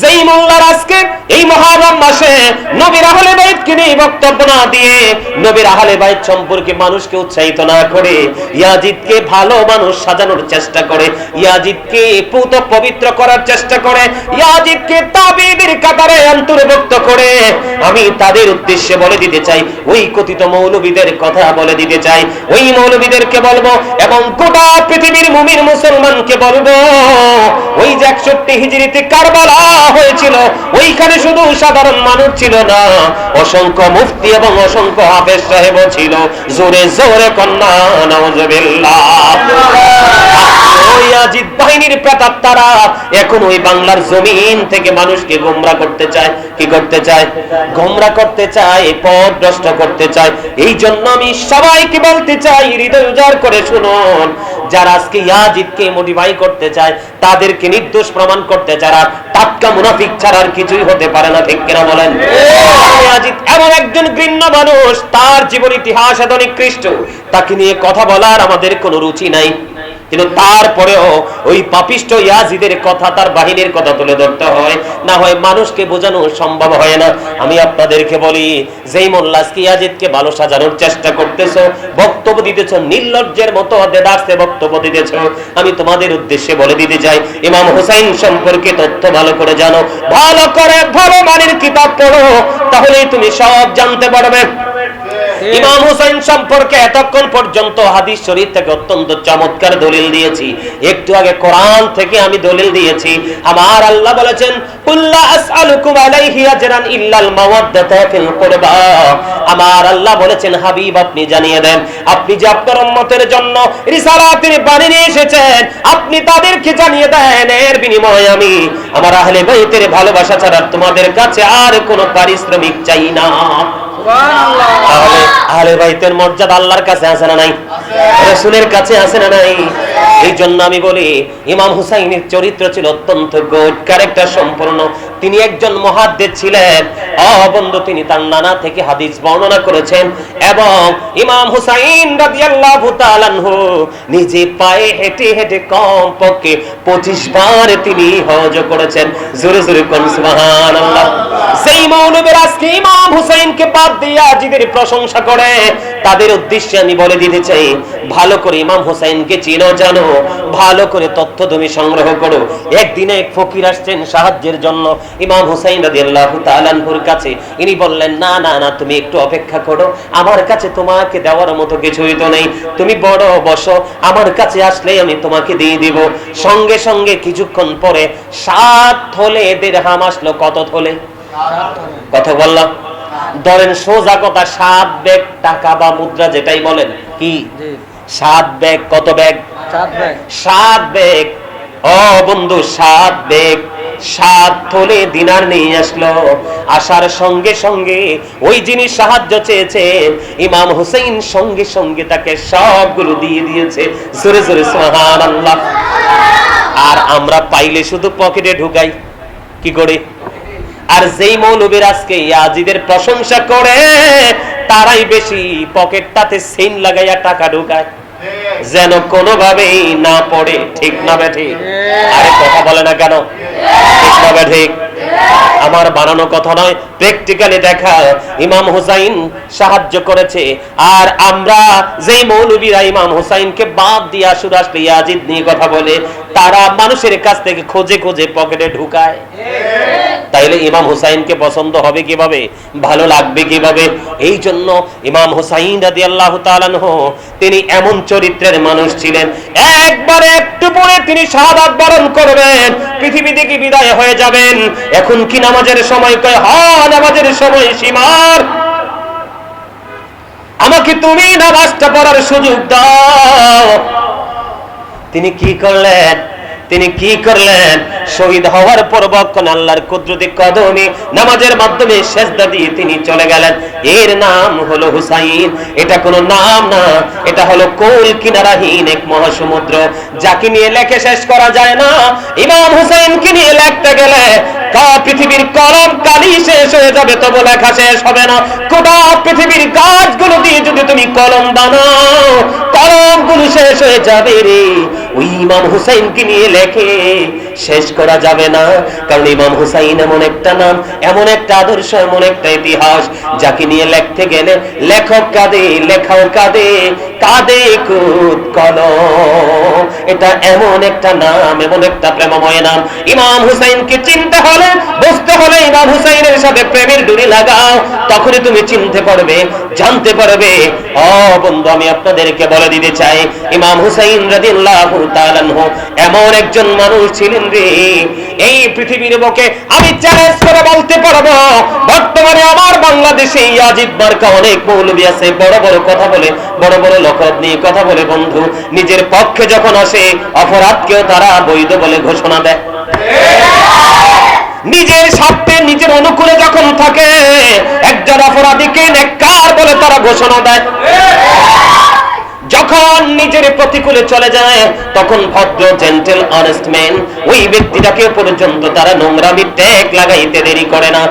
যেই মোল্লার আজকে এই মহারম মাসে নবীরা আহলে অন্তর্ভুক্ত করে। আমি তাদের উদ্দেশ্যে বলে দিতে চাই, ওই কথিত মৌলবীদের কথা বলে দিতে চাই। ওই মৌলবীদেরকে বলব এবং গোটা পৃথিবীর মুমিন মুসলমানকে বলব, ওই যে একষট্টি হিজড়িতে কারবালা হয়েছিল, ওইখানে শুধু সাধারণ মানুষ ছিল না অসংখ্য মুফতি এবং অসংখ্য হাফেজ সাহেব ছিল। জোরে জোরে কন্যা আজিদ বাহিনীর প্রেতাত্মারা তারা এখন ওই বাংলার জমিন থেকে মানুষকে গোমরা করতে চায়। কি করতে চায়? গোমরা করতে চায় পথ ভ্রষ্ট করতে চায়। এই জন্য আমি সবাইকে বলতে চাই হৃদয় উজাড় করে শুনুন। যারা আজকে ইয়াজিদকে মডিফাই করতে চায় তাদেরকে নির্দোষ প্রমাণ করতে যারা টাটকা মুনাফিক ছাড়া আর কিছুই হতে পারে না ঠিক কিনা বলেন? ইয়াজিদ এমন একজন ঘৃণ্য মানুষ, তার জীবন ইতিহাস এত নিকৃষ্ট, তাকে নিয়ে কথা বলার আমাদের কোনো রুচি নাই। কিন্তু তারপরেও ওই পাপিষ্ট ইয়াজিদের কথা তার বাহিনীর কথা তুলে ধরতে হয়। না হয় মানুষকে বোঝানো সম্ভব হয় না। আমি আপনাদেরকে বলি যেই মোল্লাসকে ইয়াজিদকে ভালো সাজানোর চেষ্টা করতেছো বক্তব্য দিতেছ নির্লজ্জের মতো দেদার্সে বক্তব্য দিতেছ আমি তোমাদের উদ্দেশ্যে বলে দিতে চাই ইমাম হুসাইন সম্পর্কে তথ্য ভালো করে জানো। ভালো করে ভালো মানের কিতাব পড়ো তাহলেই তুমি সব জানতে পারবে। ইমাম হুসাইন সম্পর্কে এতক্ষণ পর্যন্ত হাদিস শরীফ থেকে অত্যন্ত চমৎকার দলিল দিয়েছি। একটু আগে কোরআন থেকে আমি দলিল দিয়েছি। আমার আল্লাহ বলেছেন কুল্লা আসআলুকুম আলাইহি আজরান ইল্লাল মাওয়াদ্দাতা ফিল কুরবা। আমার আল্লাহ বলেছেন হাবিব আপনি জানিয়ে দেন আপনি যে আপনার উম্মতের জন্য রিসালাতের বাণী নিয়ে এসেছেন আপনি তাদেরকে জানিয়ে দেন এর বিনিময়ে আমি আমার আহলে বাইতের ভালোবাসা ছাড়া তোমাদের কাছে আর কোনো পারিশ্রমিক চাই না। তাহলে আহলে বাইতের মর্যাদা আল্লাহর কাছে আছে না নাই? রাসূলের কাছে আছে না নাই? এই জন্য আমি বলি ইমাম হুসাইনের চরিত্র ছিল অত্যন্ত গুড ক্যারেক্টার সম্পূর্ণ তিনি একজন মহাদ্দেশ ছিলেন। অবন্ধ তিনি তার নানা থেকে হাদিস বর্ণনা করেছেন এবং ইমাম হুসাইন নিজে পায়ে হেঁটে হেঁটে কম পক্ষে 25 বার তিনি হজ করেছেন। জোরে জোরে কোন, সুবহানাল্লাহ। সেই মৌলবীর আজকে ইমাম হুসাইনকে বাদ দিয়ে আজিদের প্রশংসা করে, তাদের উদ্দেশ্যে আমি বলে দিতে চাই, ভালো করে ইমাম হুসাইনকে চিনো, জানো। ভালো করে তথ্য তুমি সংগ্রহ করো। একদিনে এক ফকির আসছেন সাহায্যের জন্য। ইমাম হুসাইন রাদিয়াল্লাহু তাআলার কাছে। ইনি বললেন না না না তুমি একটু অপেক্ষা করো। আমার কাছে তোমাকে দেওয়ার মতো কিছুই তো নেই। তুমি বড় বসো। আমার কাছে আসলেই আমি তোমাকে দিয়ে দিব। সঙ্গে সঙ্গে কিছুক্ষণ পরে সাত থলে দেড়হাম আসলো। কত থলে? কথা বললাম ধরেন সোজা কথা সাত ব্যাগ টাকা বা মুদ্রা যেটাই বলেন। কি? সাত ব্যাগ কত ব্যাগ? সাত ব্যাগ। ও বন্ধু, সাত ব্যাগ। সাত থলে দিনার নিয়ে আসলো। আসার সঙ্গে সঙ্গে ওই যিনি সাহায্য ইমাম হুসেইন সঙ্গে সঙ্গে তাকে সবগুলো দিয়ে দিয়েছে। জোরে জোরে, সুবহানাল্লাহ। আর আমরা পাইলে শুধু পকেটে ঢুকাই। কি করে? আর যেই মৌলবীর আজকে ইয়াজিদের প্রশংসা করে, তারাই বেশি পকেটটাতে সেন লাগাইয়া টাকা ঢুকায়। যেন কোনোভাবেই না পড়ে, ঠিক না ঠিক? আরে কথা বলে না কেন? ঠিক না ঠিক? আমার বানানো কথা নয় প্র্যাকটিক্যালি দেখা, ইমাম হুসাইন সাহায্য করেছে। আর আমরা যেই মৌলবীরা ইমাম হুসাইনকে বাদ দিয়ে আসুর আসলে ইয়াজিদ নিয়ে কথা বলে তারা মানুষের কাছ থেকে খোঁজে খোঁজে পকেটে ঢুকায়। তাইলে ইমাম হুসাইনকে পছন্দ হবে কীভাবে? ভালো লাগবে কীভাবে? এই জন্য ইমাম হুসাইন রাদি আল্লাহ তিনি এমন চরিত্রের মানুষ ছিলেন। একবারে একটু পরে তিনি শাহাদাত বরণ করবেন। পৃথিবী থেকে বিদায় হয়ে যাবেন। এখন কি নামাজের সময়? কয়, হ, নামাজের সময় সীমার। আমাকে তুমি নামাজটা পড়ার সুযোগ দাও। তিনি কি করলেন? তিনি কি করলেন? শহীদ হওয়ার পরবক্ষণ আল্লাহর কুদরতি কদমে নামাজের মাধ্যমে সেজদা দিয়ে তিনি চলে গেলেন। এর নাম হলো হুসাইন। এটা কোনো নাম না। এটা হলো কোল কিনারাহীন এক মহাসমুদ্র। যাকে নিয়ে লেখে শেষ করা যায় না। ইমাম হুসাইনকে নিয়ে লেখতে গেলে পৃথিবীর কলম কালি শেষ হয়ে যাবে, তবু লেখা শেষ হবে না। গোটা পৃথিবীর গাছগুলো দিয়ে যদি তুমি কলম বানাও, কলমগুলো শেষ হয়ে যাবে রে। ওই ইমাম হুসাইনকে নিয়ে লেখে শেষ করা যাবে না। কারণ ইমাম হুসাইন এমন একটা নাম, এমন একটা আদর্শ, এমন একটা ইতিহাস, যাকে নিয়ে লিখতে গেলে লেখক কাঁদে, লেখাও কাঁদে কাঁদে কুদ কল এটা এমন একটা নাম, এমন একটা প্রেমময় নাম। ইমাম হুসাইনকে চিনতে হলে, বুঝতে হলে ইমাম হুসাইনের সাথে প্রেমের ডুরি লাগাও। তখনই তুমি চিনতে পারবে, জানতে পারবে। ও বন্ধু, আমি আপনাদেরকে বলে দিতে চাই, ইমাম হুসাইন রাদিয়াল্লাহু তাআলা এমন একজন মানুষ ছিলেন এই পৃথিবীর বুকে আমি চ্যালেঞ্জ করে বলতে পারব, বর্তমানে আমার বাংলাদেশে অনেক আছে। বড় বড় কথা বলে, বড় বড় লকব নিয়ে কথা বলে, বন্ধু, নিজের পক্ষে যখন আসে, অপরাধকেও তারা বৈধ বলে ঘোষণা দেয়। নিজের স্বার্থে, নিজের অনুকূলে যখন থাকে, একজন অপরাধীকে নেককার বলে তারা ঘোষণা দেয়। যখন নিজের প্রতিকূলে চলে যায়, তখন ভদ্র জেন্টেল অনেস্ট ম্যান ওই ব্যক্তিটাকে পর্যন্ত তারা নোংরামি ট্যাগ লাগাইতে দেরি করে না।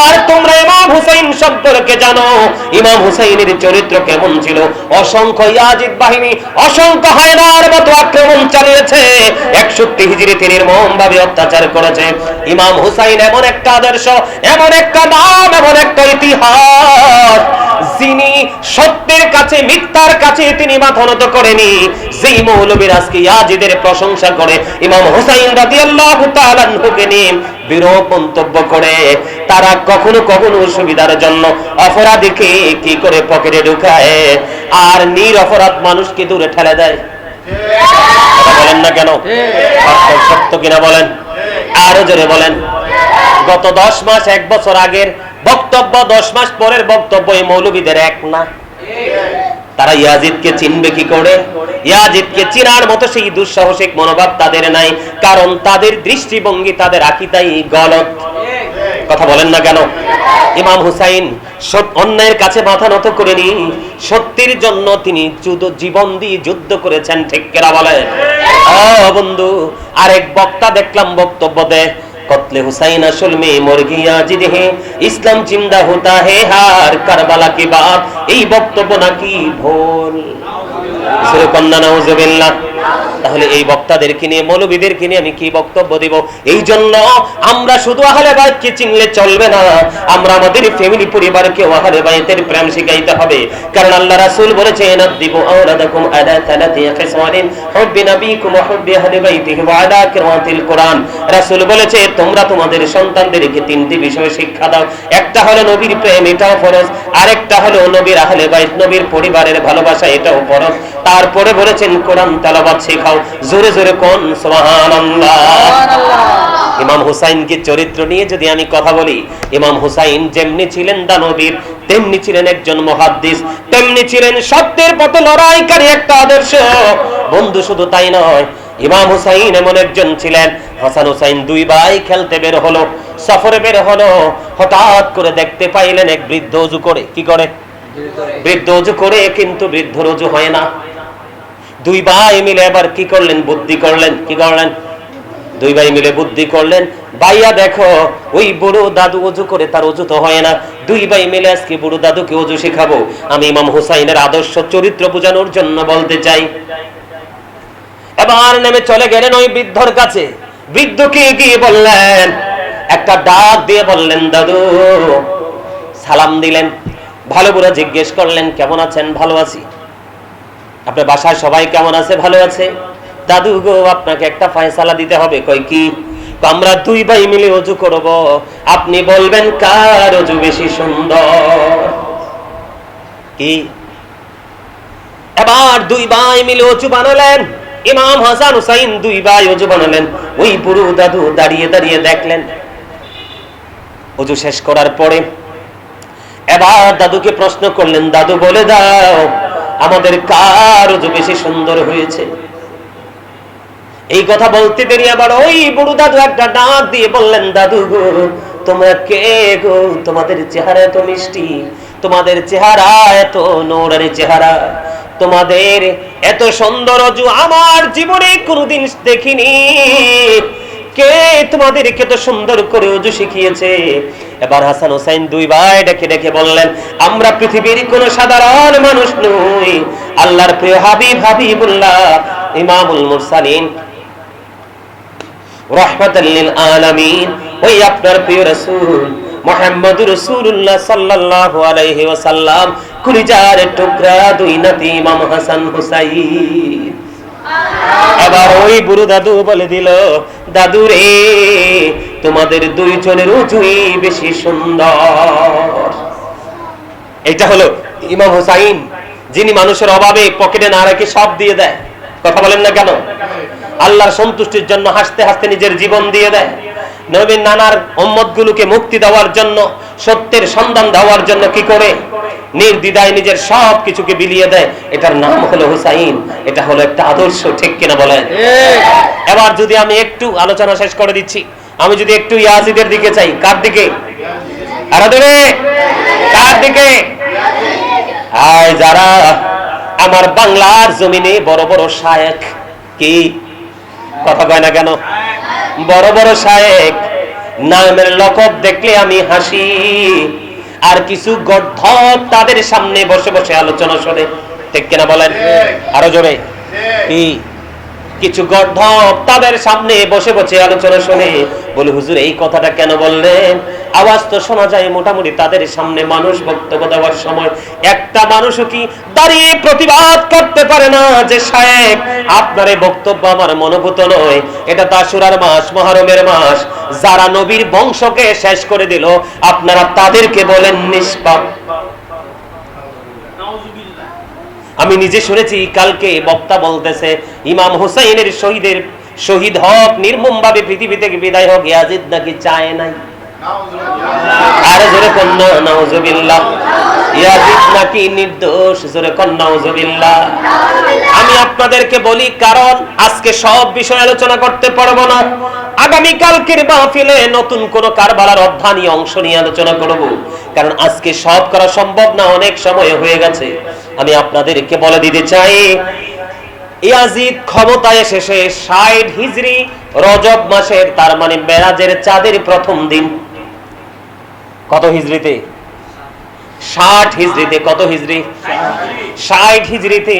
আর তোমরা ইমাম হুসাইন সম্পর্কে জানো, ইমাম হুসাইনের চরিত্র কেমন ছিল? অসংখ্য ইয়াজিদ বাহিনী, অসংখ্য হায়নার মতো আক্রমণ চালিয়েছে। একষট্টি হিজড়িতে নির্মম ভাবে অত্যাচার করেছে। ইমাম হুসাইন এমন একটা আদর্শ, এমন একটা নাম, এমন একটা ইতিহাস। যিনি সত্যের কাছে, মিথ্যার কাছে তিনি মাথা করেনি। যেই মৌলবীর আজকে ইয়াজিদের প্রশংসা করে, ইমাম হুসাইন করে, তারা কখনো কখনো জন্য অপরাধীকে কি করে পকেটে ঢুকায়? আর নির অপরাধ মানুষকে দূরে ঠেলে দেয়। বলেন না কেন? সত্য কিনা বলেন? আরও জোরে বলেন। গত দশ মাস, এক বছর আগের বক্তব্য, দশ মাস পরের বক্তব্য এই মৌলবীদের এক না। তারা ইয়াজিদকে চিনবে কি করে? ইয়াজিদকে চিনার মতো সেই দুঃসাহসিক মনোভাব তাদের নাই, কারণ তাদের দৃষ্টিভঙ্গি, তাদের আকিদাই গলত। কথা বলেন না কেন? ইমাম হুসাইন অন্যায়ের কাছে মাথা নত করেনি। সত্যের জন্য তিনি জীবন দিয়ে যুদ্ধ করেছেন, ঠিক কেরা বলে ও বন্ধু, আরেক বক্তা দেখলাম বক্তব্য দেয় কতলে হুসাইন আসল মে মর গিয়া জিদ হে? ইসলাম জিন্দা হতা হে হার কারবালা কে বাদ? এই বক্তব্য নাকি ভোল। কন্যা, নাউজুবিল্লাহ। তাহলে এই বক্তাদেরকে নিয়ে, মৌলবীদেরকে নিয়ে আমি কি বক্তব্য দিব? এই জন্য আমরা শুধু আহলে বাইতকে চিনলে চলবে না। আমরা আমাদের ফ্যামিলি পরিবারকে আহলে বাইতের প্রেম শিখাইতে হবে। কারণ আল্লাহ রাসূল বলেছেন আদিবু আওলাদাকুম আলা তালাতি খিসওয়ালিন হুব্বি নবীকুম ওয়া হুব্বি আহলি বাইতিহি ওয়া আলা কিরাতিল কোরআন। রাসূল বলেছে, তোমরা তোমাদের সন্তানদেরকে তিনটি বিষয় শিক্ষা দাও। একটা হলো নবীর প্রেম, এটাও ফরজ। আরেকটা হলো নবীর আহলে বাইত, নবীর পরিবারের ভালোবাসা, এটাও ফরজ। তারপরে বলেছেন, কোরআন তেলাওয়াত শেখাও। জোরে জোরে কোন? ইমাম হুসাইনকে চরিত্র নিয়ে যদি আমি কথা বলি ইমাম হুসাইন যেমনি ছিলেন দানবীর তেমনি ছিলেন একজন মহাদ্দিস তেমনি ছিলেন সত্যের পথে লড়াইকারী একটা আদর্শ। বন্ধু শুধু তাই নয় ইমাম হুসাইন এমন একজন ছিলেন। হাসান হুসাইন দুই ভাই খেলতে বের হলো সফরে বের হলো হঠাৎ করে দেখতে পাইলেন এক বৃদ্ধ অজু করে। কি করে? বৃদ্ধ অজু করে কিন্তু বৃদ্ধ রজু হয় না। দুই ভাই মিলে এবার কি করলেন? বুদ্ধি করলেন, কি করলেন? দুই ভাই মিলে বুদ্ধি করলেন। ভাইয়া দেখো, ওই বুড়ো দাদু অজু করে, তার অজু তো হয় না। দুই ভাই মিলে আজকে বুড়ো দাদুকে অজু শেখাবো। আমি ইমাম হুসাইনের আদর্শ চরিত্র বোঝানোর জন্য বলতে চাই। এবার নেমে চলে গেলেন ওই বৃদ্ধর কাছে। বৃদ্ধকে গিয়ে বললেন, একটা ডাক দিয়ে বললেন, দাদু, সালাম দিলেন। ভালো করে জিজ্ঞেস করলেন, কেমন আছেন? ভালো আছি? আপনার বাসায় সবাই কেমন আছে? ভালো আছে? দাদু গো, আপনাকে একটা ফয়সালা দিতে হবে। কই কি? আমরা দুই ভাই মিলে অজু করব। আপনি বলবেন, কার অজু বেশি সুন্দর? কি? এবার দুই ভাই মিলে অজু বানালেন। ইমাম হাসান হুসাইন দুই ভাই অজু বানালেন। ওই বুড়ো দাদু দাঁড়িয়ে দাঁড়িয়ে দেখলেন। অজু শেষ করার পরে এবার দাদুকে প্রশ্ন করলেন, দাদু বলে দাও আমাদের কার বেশি সুন্দর হয়েছে? এই কথা বলতে দেরি আবার ওই বুড়ো দাদু একটা ডাক দিয়ে বললেন, দাদু গো, তোমরা কে গো? তোমাদের চেহারা এত মিষ্টি, তোমাদের চেহারা এত নোরারি চেহারা, তোমাদের এত সুন্দর অজু আমার জীবনে কোনোদিন দেখিনি। কে তোমাদেরকে তো সুন্দর করে অজু শিখিয়েছে? এবার হাসান হোসাইন দুই ভাই ডেকে ডেকে বললেন, আমরা পৃথিবীর কোন সাধারণ মানুষ নই। আল্লাহর প্রিয় হাবিব হাবিবুল্লাহ, ইমামুল মুরসালিন। রহমাতাল্লিল আলামিন। ওই আপনার প্রিয় রাসূল মোহাম্মদ রসুল্লাহ সাল্লাল্লাহু আলাইহি ওয়াসাল্লাম। কুলিজার টুকরা দুই নাতি ইমাম হাসান হুসাইন। এবার ওই বুড়ো দাদু বলে দিল দাদু রে তোমাদের দুইজনের উজুই বেশি সুন্দর। এটা হলো ইমাম হুসাইন, যিনি মানুষের অভাবে পকেটে না রেখে সব দিয়ে দেয়। কথা বলেন না কেন? আল্লাহর সন্তুষ্টির জন্য হাসতে হাসতে নিজের জীবন দিয়ে দেয়। নবীন নানার উম্মত মুক্তি দেওয়ার জন্য, সত্যের সন্ধান দেওয়ার জন্য কি করে? নির্দ্বিধায় নিজের সব কিছুকে বিলিয়ে দেয়। এটার নাম হলো হুসাইন। এটা হলো একটা আদর্শ ঠিক কিনা বলেন? এবার যদি আমি একটু আলোচনা শেষ করে দিচ্ছি আমি যদি একটু ইয়াজিদের দিকে চাই কার দিকে? আরও দেবে কার দিকে? আয় যারা আমার বাংলার জমিনে বড় বড় শায়েক কি? কথা কয় না কেন? বড় বড় শায়েক নামের লকব দেখলে আমি হাসি। আর কিছু গর্ধক তাদের সামনে বসে বসে আলোচনা শোনে। ঠিক কিনা বলেন? আরও জোরে। কি? কিছু গর্ধব তাদের সামনে বসে বসে আলোচনা শোনে। বলে হুজুর এই কথাটা কেন বললেন? আওয়াজ তো শোনা যায় মোটামুটি তাদের সামনে মানুষ বক্তব্য দেওয়ার সময়। একটা মানুষও কি দাঁড়িয়ে প্রতিবাদ করতে পারে না যে সাহেব, আপনার এই বক্তব্য আমার মনোভূত নয়। এটা তাসুরার মাস, মহরমের মাস। যারা নবীর বংশকে শেষ করে দিল, আপনারা তাদেরকে বলেন নিষ্পাপ। আমি নিজে শুনেছি, কালকে বক্তা বলতেছে, ইমাম হুসাইনের শহীদের, শহীদ হক নির্মম ভাবে পৃথিবী থেকে বিদায় হোক, ইয়াজিদ নাকি চায় নাই। আরে জোরে কন্যা নাকি নির্দোষ, জোরে কন্যা আমি আপনাদেরকে বলি, কারণ আজকে সব বিষয় আলোচনা করতে পারব না। আগামী কালকের মাহফিলে নতুন কোন কারবালার অধ্যানী অংশ নিয়ে আলোচনা করব। কারণ আজকে সব করা সম্ভব না, অনেক সময় হয়ে গেছে। আমি আপনাদেরকে বলে দিতে চাই, ইয়াজিদ ক্ষমতায় এসেছে, ষাট হিজরি রজব মাসের, তার মানে মেরাজের চাঁদের প্রথম দিন। কত হিজরিতে ষাট হিজরিতে কত হিজরি ষাট হিজরিতে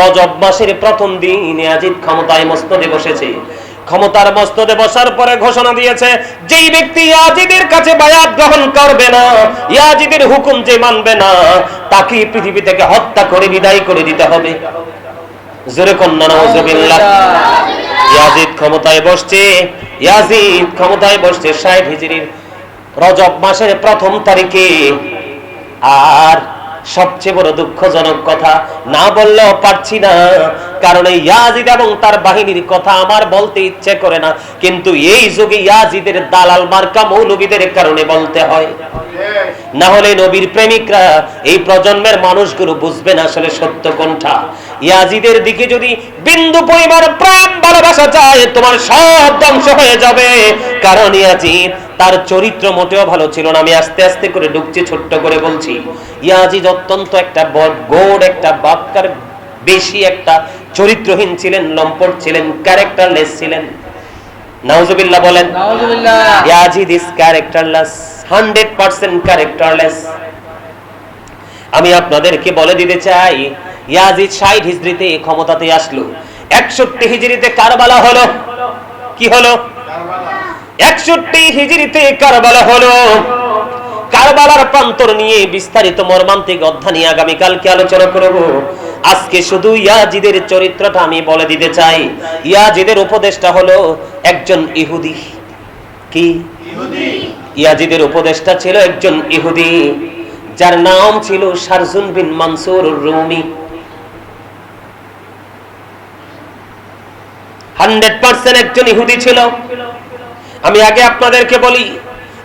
রজব মাসের প্রথম দিন ইয়াজিদ ক্ষমতায় মস্তদে বসেছে। ক্ষমতার মস্তদে বসার পরে ঘোষণা দিয়েছে যেই ব্যক্তি ইয়াজিদের কাছে বায়াত গ্রহণ করবে না ইয়াজিদের হুকুম যে মানবে না তাকে পৃথিবী থেকে হত্যা করে বিদায় করে দিতে হবে। জোরে কন্যা নওয়াজুবিল্লাহ ইয়াজিদ ক্ষমতায় বসছে ইয়াজিদ ক্ষমতায় বসছে সাহেব হিজরির রজব মাসের প্রথম তারিখে। আর সবচেয়ে বড় দুঃখজনক কথা, না বললেও পারছি না। কারণ ইয়াজিদ এবং তার বাহিনীর কথা আমার বলতে ইচ্ছে করে না। কিন্তু এই যুগে ইয়াজিদের দালাল মার্কা মৌলবীদের কারণে বলতে হয়। না হলে নবীর প্রেমিকরা এই প্রজন্মের মানুষগুলো বুঝবে না আসলে সত্য কোনটা। ইয়াজিদের দিকে যদি বিন্দু পরিমাণ প্রাণ ভালোবাসা চায়, তোমার সব ধ্বংস হয়ে যাবে। কারণ ইয়াজিদ তার চরিত্র মোটেও ভালো ছিল না। আমি আস্তে আস্তে করে ঢুকছি, ছোট্ট করে বলছি। ইয়াজিদ অত্যন্ত একটা গোড, একটা বাক্কার বেশি একটা চরিত্রহীন ছিলেন, লম্পট ছিলেন, ক্যারেক্টারলেস ছিলেন। নাউজুবিল্লাহ বলেন ইয়াজিদ ইজ ক্যারেক্টারলেস 100% ক্যারেক্টারলেস আমি আপনাদেরকে বলে দিতে চাই ইয়াজিদ 60 হিজরিতে ক্ষমতাতে আসলো 61 হিজরিতে কারবালা হলো। কি হলো? একষট্টি হিজড়িতে কারবালা হলো। কারবালার প্রান্তর নিয়ে বিস্তারিত মর্মান্তিক অধ্যয়ন নিয়ে আগামীকালকে আলোচনা করব। আজকে শুধু ইয়াজিদের চরিত্রটা আমি বলে দিতে চাই। ইয়াজিদের উপদেশটা হলো একজন ইহুদি। কি? ইয়াজিদের উপদেশটা ছিল একজন ইহুদি যার নাম ছিল Sarjun bin Mansur Rumi. Hundred percent একজন ইহুদি ছিল। আমি আগে আপনাদেরকে বলি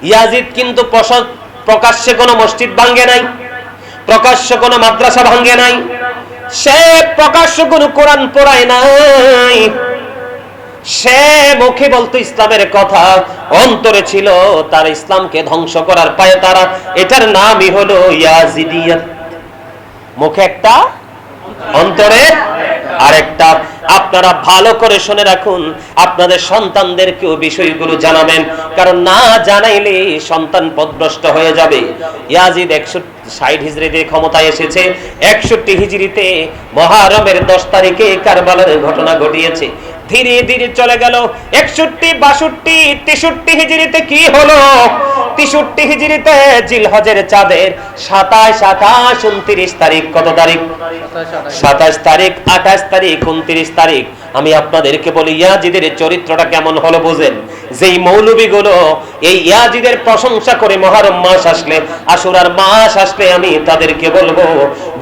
ইয়াজিদ কিন্তু প্রকাশ্যে কোনো মসজিদ ভাঙ্গে নাই প্রকাশ্য কোনো মাদ্রাসা ভাঙ্গে নাই। সে প্রকাশ্য কোনো কোরআন পড়ায় নাই। সে মুখে বলতো ইসলামের কথা, অন্তরে ছিল তার ইসলামকে ধ্বংস করার পায়ে তারা। এটার নামই হলো ইয়াজিদিয়াত। মুখে একটা অন্তরে আরেকটা, আপনারা ভালো করে শুনে রাখুন, আপনাদের সন্তানদেরকেও বিষয়গুলো জানাবেন, কারণ না জানাইলে সন্তান পদভ্রষ্ট হয়ে যাবে। ইয়াজিদ একশো ষাট হিজড়িতে ক্ষমতায় এসেছে, একষট্টি হিজড়িতে মহারমের দশ তারিখে কারবালার ঘটনা ঘটিয়েছে। ধীরে ধীরে চলে গেল, একষট্টি, বাষট্টি, তেষট্টি হিজড়িতে কি হলো? তেষট্টি হিজড়িতে জিলহজের চাঁদের সাতাশ, আঠাশ, উনত্রিশ তারিখ। কত তারিখ? সাতাশ তারিখ, আঠাশ তারিখ, উনত্রিশ তারিখ। আমি আপনাদেরকে বলি, ইয়াজিদের চরিত্রটা কেমন হলো বুঝেন? যেই মৌলবী গুলো এই ইয়াজিদের প্রশংসা করে মহারম মাস আসলে, আশুরার মাস আসলে আমি তাদেরকে বলব,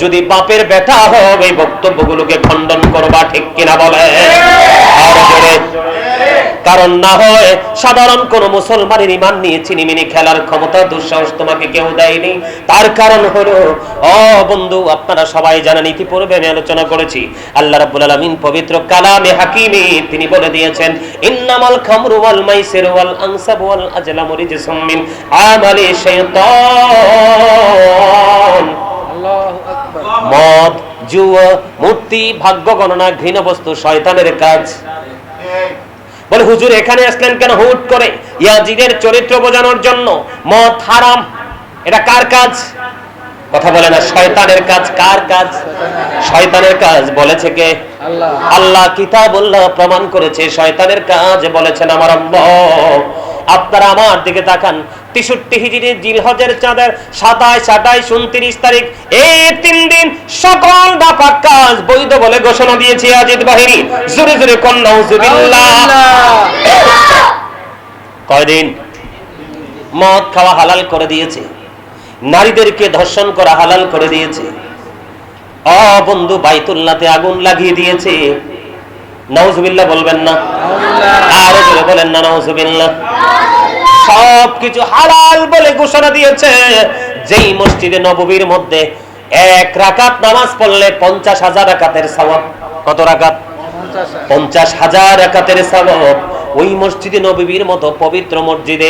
যদি বাপের বেটা হবে এই বক্তব্যগুলোকে খণ্ডন করবা ঠিক কিনা বলে আরও। কারণ না হয় সাধারণ কোন মুসলমানের ইমান নিয়ে চিনিমিনি খেলার ক্ষমতা দুঃসাহস তোমাকে কেউ দেয়নি। তার কারণ হলো অ বন্ধু আপনারা সবাই জানেন ইতিপূর্বে আমি আলোচনা করেছি আল্লাহ রাব্বুল আলামিন পবিত্র কালামে হাকিমে তিনি বলে দিয়েছেন ইন্নামাল খামরু ওয়াল মাইসির ওয়াল আনসাব ওয়াল আজলামু রিজসুম মিন আমালি শাইতান। মদ জুয়া মূর্তি ভাগ্য গণনা ঘৃণ বস্তু শয়তানের কাজ। বলে হুজুর এখানে আসলেন কেন? হুট করে। ইয়াজিদের চরিত্র বোঝানোর জন্য মদ হারাম। এটা কার কাজ? কথা বলে না শয়তানের কাজ। কার কাজ? শয়তানের কাজ বলেছে কে? আল্লাহ। আল্লাহ কিতাবুল্লাহ প্রমাণ করেছে শয়তানের কাজ বলেছেন আমার আল্লাহ। আপনারা আমার দিকে তাকান। তেষট্টি হিজড়ি জিলহজের চাঁদের সাতাইশ আঠাইশ উনত্রিশ তারিখ এই তিন দিন সকল নাপাক কাজ বৈধ বলে ঘোষণা দিয়েছে আজিদ বাহিনী। জোরে জোরে কন্যা কয়দিন? মদ খাওয়া হালাল করে দিয়েছে। নারীদেরকে ধর্ষণ করা হালাল করে দিয়েছে। অ বন্ধু বাইতুল্লাতে আগুন লাগিয়ে দিয়েছে। নাউজুবিল্লাহ বলবেন না। আরও জোরে বলেন না নাউজুবিল্লাহ। সব কিছু হালাল বলে ঘোষণা দিয়েছে। যেই মসজিদে নববীর মধ্যে এক রাকাত নামাজ পড়লে পঞ্চাশ হাজার রাকাতের সওয়াব। কত রাকাত? পঞ্চাশ হাজার। একাতের সাবব ওই মসজিদে নবীর মতো পবিত্র মসজিদে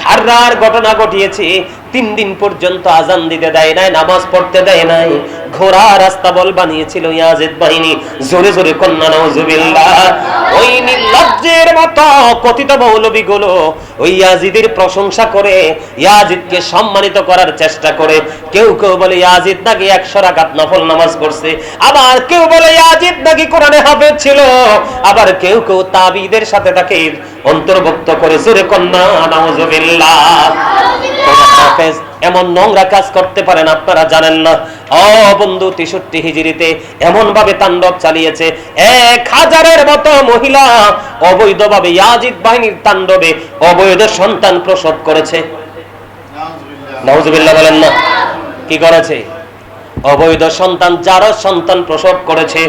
ধাররার ঘটনা ঘটিয়েছে। তিন দিন পর্যন্ত আজান দিতে দেয় নাই নামাজ পড়তে দেয় নাই। ঘোড়া রাস্তা বল বানিয়েছিল ইয়াজিদ বাহিনী। জোরে জোরে কন্যা নজুবিল্লাহ ওই নির্লজ্জের মতো কথিত মৌলবী গুলো ওই ইয়াজিদের প্রশংসা করে, ইয়াজিদকে সম্মানিত করার চেষ্টা করে। কেউ কেউ বলে, ইয়াজিদ নাকি একশো রাকাত নফল নামাজ পড়ছে। আবার কেউ বলে, ইয়াজিদ নাকি কোরআনে হাফেজ ছিল। আবার কেউ কেউ তাবিদের সাথে তাকে অন্তর্ভুক্ত করে, জোরে কন্যা হাফেজ এমন নোংরা কাজ করতে পারেন আপনারা জানেন না। ও বন্ধু, তেষট্টি হিজড়িতে এমন ভাবে তাণ্ডব চালিয়েছে, এক হাজারের মতো মহিলা অবৈধভাবে ইয়াজিদ বাহিনীর তাণ্ডবে অবৈধ সন্তান প্রসব করেছে। নাউজুবিল্লাহ বলেন না। কি করেছে? অবৈধ সন্তান যারা সন্তান প্রসব করেছে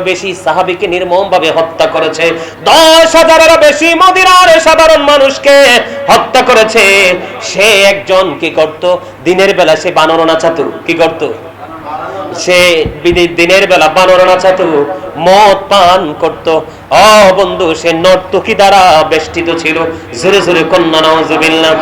বেশি সাহাবিকে নির্মম ভাবে হত্যা করেছে। দশ হাজারেরও বেশি সাধারণ মানুষকে হত্যা করেছে। সে একজন কি করত? দিনের বেলা সে বানর নাচাতু কি করত? সে দিনের বেলা মদ পান করত। অ বন্ধু, সে নর্তকি দ্বারা বেষ্টিত ছিল। জোরে জোরে কন্যা নজুবিল্লাহ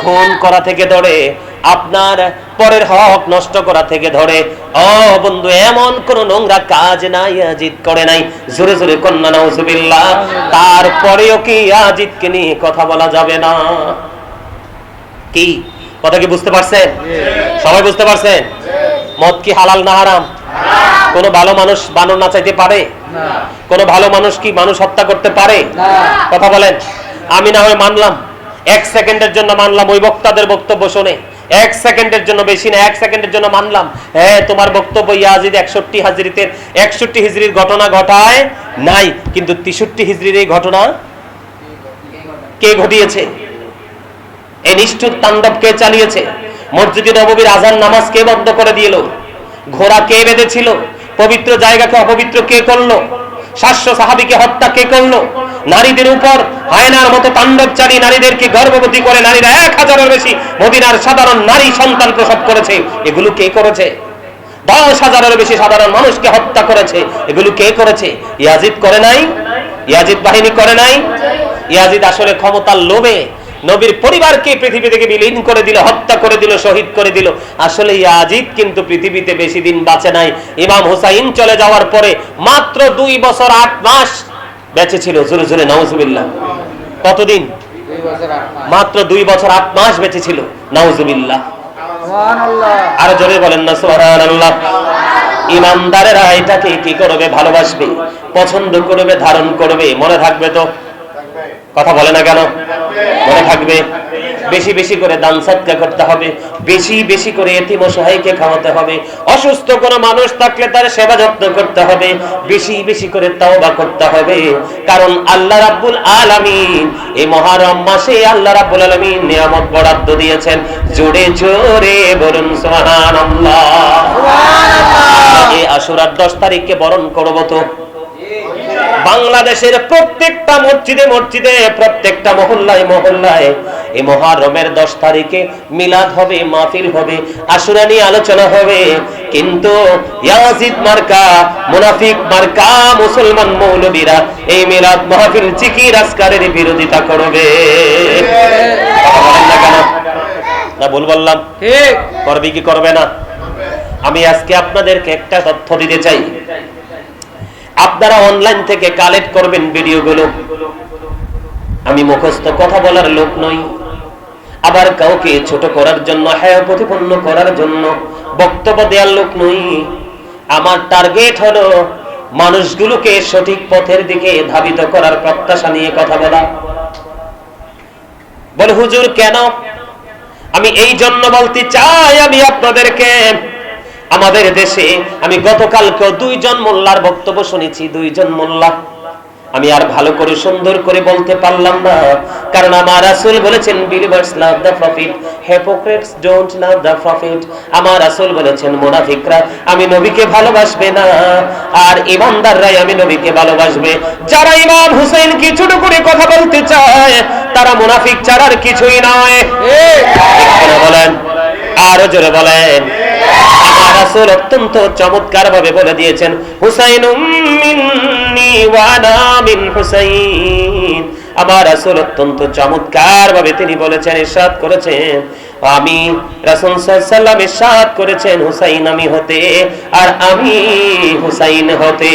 খুন করা থেকে ধরে আপনার পরের হক নষ্ট করা থেকে ধরে। অ বন্ধু, এমন কোন নোংরা কাজ নাই, আজিদ করে নাই। জোরে জোরে কন্যা নজুবিল্লাহ তারপরেও কি আজিদকে নিয়ে কথা বলা যাবে না? কি? কথা কি বুঝতে পারছেন? সবাই বুঝতে পারছেন? মদ কি হালাল না হারাম? কোন ভালো মানুষ বানর না চাইতে পারে? কোন ভালো মানুষ কি মানুষ হত্যা করতে পারে? কথা বলেন। আমি না হয় মানলাম, এক সেকেন্ডের জন্য মানলাম, ওই বক্তাদের বক্তব্য শুনে। এক সেকেন্ডের জন্য বেশি না, এক সেকেন্ডের জন্য মানলাম। হ্যাঁ তোমার বক্তব্য ইয়াজিদ একষট্টি হাজরিতে, একষট্টি হিজরির ঘটনা ঘটায় নাই, কিন্তু তেষট্টি হিজরির এই ঘটনা কে ঘটিয়েছে? এই নিষ্ঠুর তাণ্ডব কে চালিয়েছে? মসজিদে নববীর আজান নামাজ কে বন্ধ করে দিল? ঘোড়া কে বেঁধেছিল? পবিত্র জায়গাকে অপবিত্র কে করল? সাতশো সাহাবিকে হত্যা কে করল? নারীদের উপর হায়নার মতো তাণ্ডব চালিয়ে নারীদেরকে গর্ভবতী করে নারীরা এক হাজারের বেশি মদিনার সাধারণ নারী সন্তান প্রসব করেছে। এগুলো কে করেছে? দশ হাজারের বেশি সাধারণ মানুষকে হত্যা করেছে। এগুলো কে করেছে? ইয়াজিদ করে নাই? ইয়াজিদ বাহিনী করে নাই? ইয়াজিদ আসলে ক্ষমতার লোভে নবীর পরিবারকে পৃথিবী থেকে বিলীন করে দিল হত্যা করে দিল শহীদ করে দিল। আসলে ইয়াজিদ কিন্তু পৃথিবীতে বেশি দিন বাঁচে নাই। ইমাম হুসাইন চলে যাওয়ার পরে মাত্র দুই বছর আট মাস বেঁচে ছিল জোরে জোরে নাউজুবিল্লাহ। কতদিন? মাত্র দুই বছর আট মাস বেঁচে ছিল সুবহানাল্লাহ। আরও জোরে বলেন না সুবহানাল্লাহ। ইমানদারেরা এটাকে কি করবে ভালোবাসবে পছন্দ করবে ধারণ করবে মনে থাকবে তো? কথা বলে না কেন? মনে থাকবে বেশি বেশি করে দান সৎকা করতে হবে বেশি বেশি করে এতিম অসহায়কে খাওয়াতে হবে অসুস্থ কোনো মানুষ থাকলে তার সেবা যত্ন করতে হবে বেশি বেশি করে তাওবা করতে হবে। কারণ আল্লাহ রাব্বুল আলামিন এই মহারম মাসে আল্লাহ রাব্বুল আলামিন নিয়ামত বরাদ্দ দিয়েছেন। জোরে জোরে বলুন সুবহানাল্লাহ। সুবহানাল্লাহ। এই আশুরার 10 তারিখকে বরণ করব তো। বাংলাদেশের প্রত্যেকটা মসজিদে মসজিদে প্রত্যেকটা মহল্লায় মহল্লায় এই মহারমের দশ তারিখে মিলাদ হবে মাহফিল হবে আশুরা নিয়ে আলোচনা হবে। কিন্তু ইয়াজিদ মার্কা মুনাফিক মার্কা মুসলমান মৌলবীরা এই মিলাদ মাহফিল চিকির আজকারের বিরোধিতা করবে। না ভুল বললাম। ঠিক। করবে কি করবে না? আমি আজকে আপনাদেরকে একটা তথ্য দিতে চাই। আপনারা অনলাইন থেকে কালেক্ট করবেন ভিডিওগুলো আমি মুখস্থ কথা বলার লোক নই। আবার কাউকে ছোট করার জন্য হ্যাঁ প্রতিপন্ন করার জন্য বক্তব্য দেওয়ার লোক নই। আমার টার্গেট হলো মানুষগুলোকে সঠিক পথের দিকে ধাবিত করার প্রত্যাশা নিয়ে কথা বলা। বলে, হুজুর, কেন? আমি এই জন্য বলতে চাই, আমি আপনাদেরকে আমাদের দেশে আমি গতকালকে দুইজন মোল্লার বক্তব্য শুনেছি, দুইজন মোল্লা। আমি আর ভালো করে সুন্দর করে বলতে পারলাম না, কারণ আমার রাসূল বলেছেন believers love the prophet hypocrites don't love the prophet আমার রাসূল বলেছেন, মুনাফিকরা, আমি নবীকে ভালোবাসবে না। আর ইমানদাররাই আমি নবীকে ভালোবাসবে। যারা ইমাম হুসেন কি ছোট করে কথা বলতে চায়, তারা মুনাফিক ছাড়ার কিছুই নয়। বলেন? আরও জোরে বলেন। রাসূল অত্যন্ত চমৎকার ভাবে বলে দিয়েছেন, হুসাইন আমার রাসূল অত্যন্ত চমৎকার ভাবে তিনি বলেছেন, ইরশাদ করেছেন। আমি রাসূল সাল্লাল্লাহু ইরশাদ করেছেন, হুসাইন আমি হতে আর আমি হুসাইন হতে।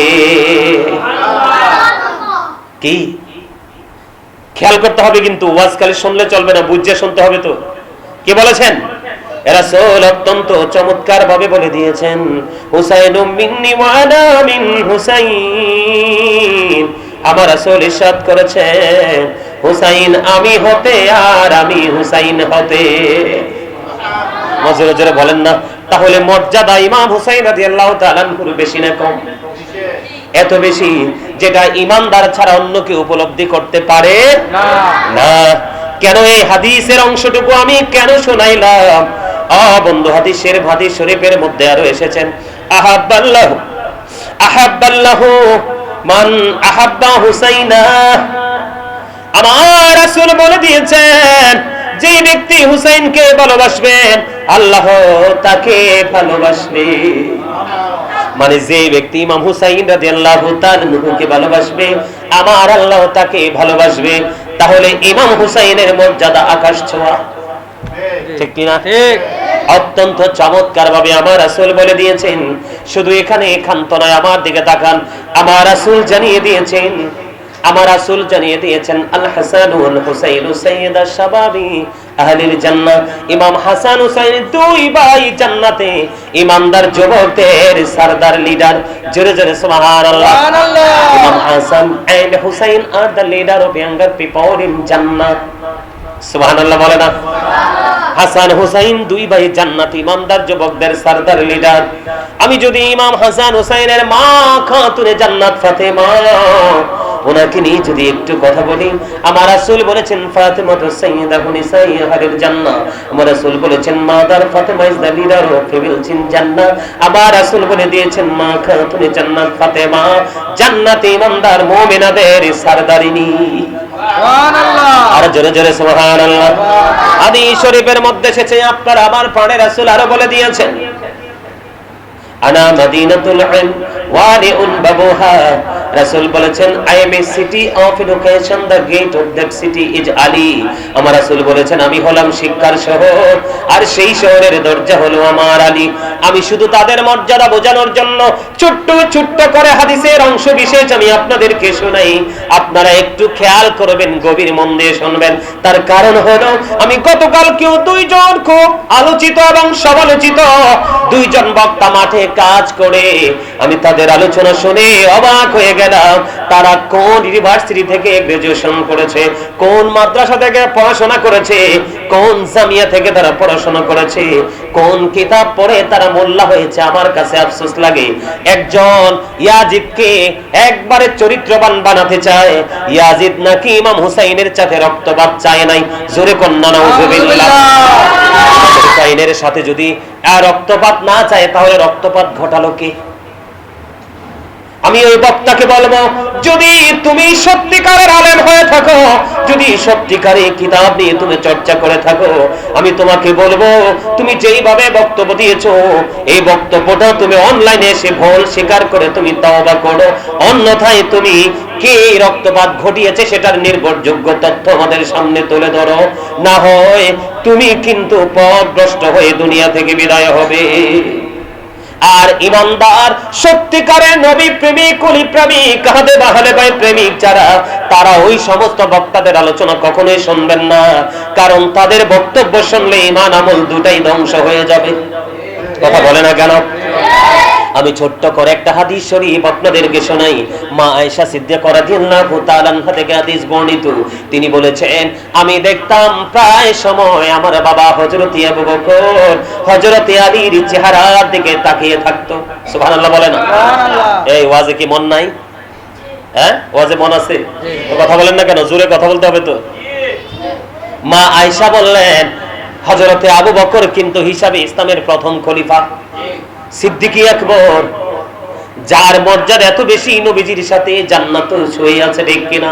কি? খেয়াল করতে হবে কিন্তু, ওয়াজ খালি শুনলে চলবে না, বুঝে শুনতে হবে তো। কি বলেছেন? রাসূল অত্যন্ত চমৎকার ভাবে বলে দিয়েছেন হুসাইন মিন্নি ওয়া আনা মিন হুসাইন। আমার রাসূল ইরশাদ করেছেন হুসাইন আমি হতে আর আমি হুসাইন হতে। মজরে জোরে বলেন না তাহলে মর্যাদা ইমাম হুসাইন রাদিয়াল্লাহু তাআলা বেশি না কম? এত বেশি যেটা ইমানদার ছাড়া অন্য কেউ উপলব্ধি করতে পারে না। না। কেন এই হাদিসের অংশটুকু আমি কেন শোনাইলাম? বন্ধু হাদিস শরীফের মধ্যে আরও এসেছেন। মান আহাব্বা হুসাইনা। আমার রাসূল বলে দিয়েছেন, যে ব্যক্তি হুসাইনকে ভালোবাসবেন আল্লাহ তাকে ভালোবাসবে। মানে যে ব্যক্তি ইমাম হুসাইন রাদিয়াল্লাহু তাআলাকে ভালোবাসবে, আমার আল্লাহ তাকে ভালোবাসবে। তাহলে ইমাম হুসাইনের মর্যাদা আকাশ ছোঁয়া। ঠিক কিনা? ঠিক। অত্যন্ত চমৎকার ভাবে আমার রাসূল বলে দিয়েছেন শুধু এখানে একান্ত নয় আমার দিকে তাকান। আমার রাসূল জানিয়ে দিয়েছেন আমার রাসূল জানিয়ে দিয়েছেন আল হাসান হুসাইন সাইয়্যিদা শাবাবি আহলিল জান্নাহ। ইমাম হাসান হুসাইন দুই ভাই জান্নাতে ইমানদার যুবকদের সরদার লিডার। জোরে জোরে সুবহানাল্লাহ। সুবহানাল্লাহ। ইমাম Hasan and Hussain are the leader of younger people in জান্নাত বলে জান্নাতি আমি যদি ইমাম হাসান হুসাইনের মা খাতুনে জান্নাত ফাতেমা, ওনাকে নিয়ে যদি একটু কথা বলি, আমার রাসূল বলেছেন ফাতেমা তো আহলিল আমার বলেছেন ফাতেমা ইন আমার রাসূল বলে দিয়েছেন, মা খাতুনে জান্নাত ফাতেমা, জান্নাতে ইমানদার মুমিনাদের সরদারিনী। সুবহানাল্লাহ আর জোরে মধ্যে এসেছে আপনার আমার প্রাণের রাসুল আরও বলে দিয়েছেন। আনা মদিনাতুল ইলম রাসূল বলেছেন I am a city of education the gate of that city is Ali আমার রাসূল বলেছেন, আমি হলাম শিক্ষার শহর, আর সেই শহরের দরজা হলো আমার আলী। আমি শুধু তাদের মর্যাদা বোঝানোর জন্য ছোট্ট ছোট্ট করে হাদিসের অংশ বিশেষ আমি আপনাদেরকে শোনাই। আপনারা একটু খেয়াল করবেন, গভীর মন দিয়ে শুনবেন। তার কারণ হলো, আমি গতকাল কেউ দুইজন খুব আলোচিত এবং সমালোচিত, দুইজন বক্তা মাঠে কাজ করে, আমি তাদের আলোচনা শুনে অবাক হয়ে গেলাম তারা কোন ইউনিভার্সিটি থেকে গ্রাজুয়েশন করেছে? কোন মাদ্রাসা থেকে পড়াশোনা করেছে? কোন জামিয়া থেকে তারা পড়াশোনা করেছে? কোন কিতাব পড়ে তারা মোল্লা হয়েছে? আমার কাছে আফসোস লাগে। একজন ইয়াজিদকে একবারে চরিত্রবান বানাতে চায়। ইয়াজিদ নাকি ইমাম হুসাইনের সাথে রক্তপাত চায় নাই। জোরে কন্যা নাউজুবিল্লাহ হুসাইনের সাথে যদি রক্তপাত না চায়, তাহলে রক্তপাত ঘটালো কে? আমি ওই বক্তাকে বলব, যদি তুমি সত্যিকারের আলেম হয়ে থাকো, যদি সত্যিকারে কিতাব নিয়ে তুমি চর্চা করে থাকো, আমি তোমাকে বলব, তুমি যেইভাবে বক্তব্য দিয়েছ, এই বক্তব্যটা তুমি অনলাইনে এসে ভুল স্বীকার করে তুমি তওবা করো। অন্যথায় তুমি কে রক্তপাত ঘটিয়েছে সেটার নির্ভরযোগ্য তথ্য আমাদের সামনে তুলে ধরো। না হয় তুমি কিন্তু পথভ্রষ্ট হয়ে দুনিয়া থেকে বিদায় হবে। আর ইমানদার, সত্যিকারের নবী প্রেমিক কলি প্রেমিক কাহাদে বাহালে ভাই প্রেমিক যারা, তারা ওই সমস্ত বক্তাদের আলোচনা কখনোই শুনবেন না। কারণ তাদের বক্তব্য শুনলে ইমান আমল দুটাই ধ্বংস হয়ে যাবে। কথা বলে না কেন? আমি ছোট্ট করে একটা হাদিস শরীফ আপনাদেরকে শোনাই। মা আয়েশা সিদ্দিকা রাদিয়াল্লাহু তাআলা থেকে হাদিস বর্ণিত। তিনি বলেছেন আমি দেখতাম প্রায় সময় আমার বাবা হযরত আবু বকর হযরত আলীর চেহারার দিকে তাকিয়ে থাকতো। সুবহানাল্লাহ বলে না? সুবহানাল্লাহ। এই ওয়াজে কি মন নাই? হ্যাঁ? ওয়াজে মন আছে? কথা বলেন না কেন? জোরে কথা বলতে হবে তো। মা আয়েশা বললেন হযরতে আবু বকর কিন্তু হিসাবে ইসলামের প্রথম খলিফা। সিদ্দিকী আকবর, যার মর্যাদা এত বেশি নবীজির সাথে জান্নাত ছুঁয়ে আছে ঠিক কিনা?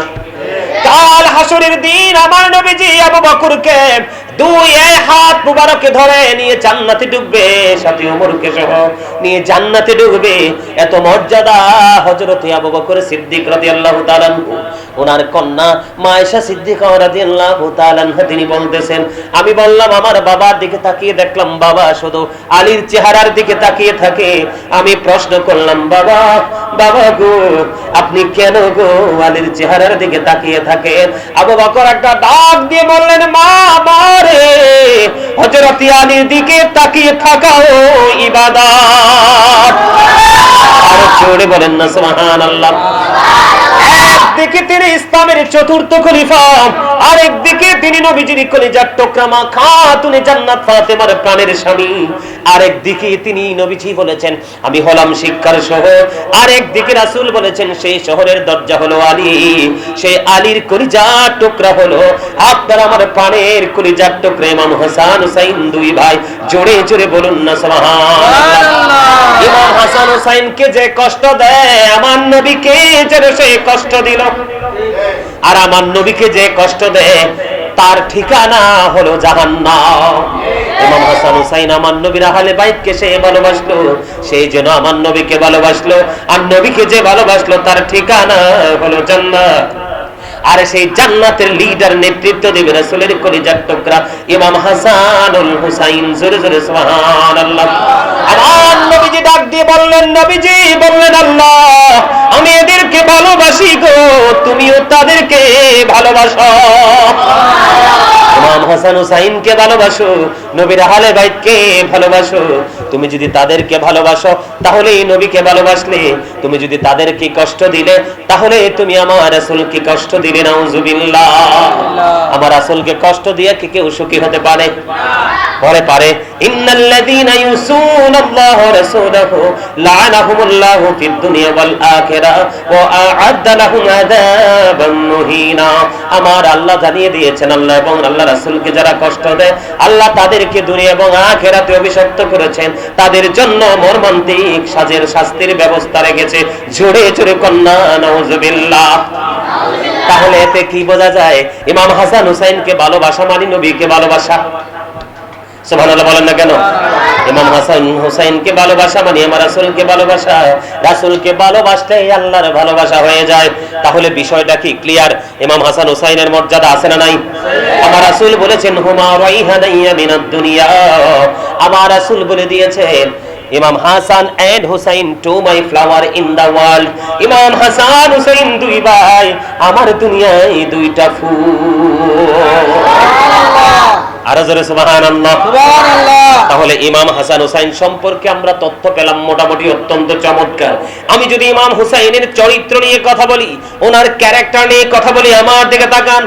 কাল হাসরের দিন আমার নবীজি আবু বকরকে দুই হাত মুবারকে ধরে নিয়ে জান্নাতে ডুববে সাথে ওমরকে সহ। নিয়ে জান্নাতে ডুববে এত মর্যাদা হযরতে আবু বকর সিদ্দিক রাদিয়াল্লাহু তাআলা ওনার কন্যা মায়েশা সিদ্দিকা রাদিয়াল্লাহু তাআলা তিনি বলতেছেন, আমি বললাম, আমার বাবার দিকে তাকিয়ে দেখলাম, বাবা শুধু আলীর চেহারার দিকে তাকিয়ে থাকে। আমি প্রশ্ন করলাম, বাবা বাবা গো, আপনি কেন গো আলীর চেহারার দিকে তাকিয়ে থাকেন? আবু বকর একটা ডাক দিয়ে বললেন, মা মারে হযরত আলীর দিকে তাকিয়ে থাকাও ইবাদত। আর জোরে বলেন না সুবহানাল্লাহ। একদিকে তিনি ইসলামের চতুর্থ খলিফা, আরেকদিকে তিনি নবীজির কলিজার টুকরা মা খাতুনে জান্নাত ফাতেমার প্রাণের স্বামী। আরেকদিকে তিনি নবীজি বলেছেন, আমি হলাম শিক্ষার শহর। আরেকদিকে রাসূল বলেছেন, সেই শহরের দরজা হলো আলী। সেই আলীর কলিজার টুকরা হলো আপনার আমার প্রাণের কলিজার টুকরা। ইমাম হাসান হুসাইন দুই ভাই জোরে জোরে বলুন না, সুবহানাল্লাহ। ইমাম হাসান হুসাইনকে যে কষ্ট দেয়, আমার নবীকে যেন সে কষ্ট দিল। আর আমার নবীকে যে কষ্ট দেয়, তার ঠিকানা হলো জাহান্নাম। ইমাম হাসান হুসাইন আমার নবীর আহলে বাইতকে সে ভালোবাসলো, সেই যেন আমার নবীকে ভালোবাসলো। আর নবীকে যে ভালোবাসলো, তার ঠিকানা হলো জান্নাত। আর সেই জান্নাতের লিডার নেতৃত্ব দেবে রাসূলের কলিজার টুকরা ইমাম হাসানুল হুসাইন। জোরে জোরে সুবহানাল্লাহ। আমার নবীজি ডাক দিয়ে বললেন, নবীজি বললেন, আল্লাহ আমি এদেরকে ভালোবাসি গো, তুমিও তাদেরকে ভালোবাসো। ইমাম হাসান হুসাইনকে ভালোবাসো, নবীর আহলে বাইতকে ভালোবাসো। তুমি যদি তাদেরকে ভালোবাসো তাহলে এই নবীকে ভালোবাসলে। তুমি যদি তাদেরকে কষ্ট দিলে, তাহলে তুমি আমার রাসূলকে কষ্ট দিলে, নাউজুবিল্লাহ। আমার রাসূলকে কষ্ট দিয়ে কি কেউ সুখী হতে পারে? পরে পারে। ইন্নাল্লাযীনা ইউসুনা আল্লাহ ওয়া রাসূলাহু, লা'নাহুমুল্লাহু ফিদ দুনিয়া ওয়াল আখিরাহ আমার আল্লাহ জানিয়ে দিয়েছেন আল্লাহ এবং আল্লাহ রাসূলকে যারা কষ্ট দেয়, আল্লাহ তাদেরকে দুনিয়া এবং আখিরাতে অভিশপ্ত করেছেন। তাদের জন্য মর্মান্তিক সাজের শাস্তির ব্যবস্থা রেখেছে। জোরে জোরে কন্যা, নাউজুবিল্লাহ। তাহলে এতে কি বোঝা যায়? ইমাম হাসান হুসাইনকে ভালোবাসা মানে নবীকে ভালোবাসা? সুবহানাল্লাহ বলেন না কেন? ইমাম হাসান হুসাইনকে ভালোবাসা মানে আমার রাসূলকে ভালোবাসা। রাসূলকে ভালোবাসলে আল্লাহর ভালোবাসা হয়ে যায়। তাহলে বিষয়টা কি ক্লিয়ার ইমাম হাসান হুসাইনের মর্যাদা আছে না নাই? আমার রাসূল বলেছেন, হুমা রাইহানাইয়া মিনাদ দুনিয়া। আমার রাসূল বলে দিয়েছেন, ইমাম Hasan and Hussain two my flower in the world ইমাম হাসান, হুসাইন দুই ভাই, আমার দুনিয়ায় দুইটা ফুল। আরও জোরে সুবহানাল্লাহ। সুবহানাল্লাহ। তাহলে ইমাম হাসান হুসাইন সম্পর্কে আমরা তথ্য পেলাম মোটামুটি অত্যন্ত চমৎকার। আমি যদি ইমাম হুসাইনের চরিত্র নিয়ে কথা বলি ওনার ক্যারেক্টার নিয়ে কথা বলি আমার দিকে তাকান।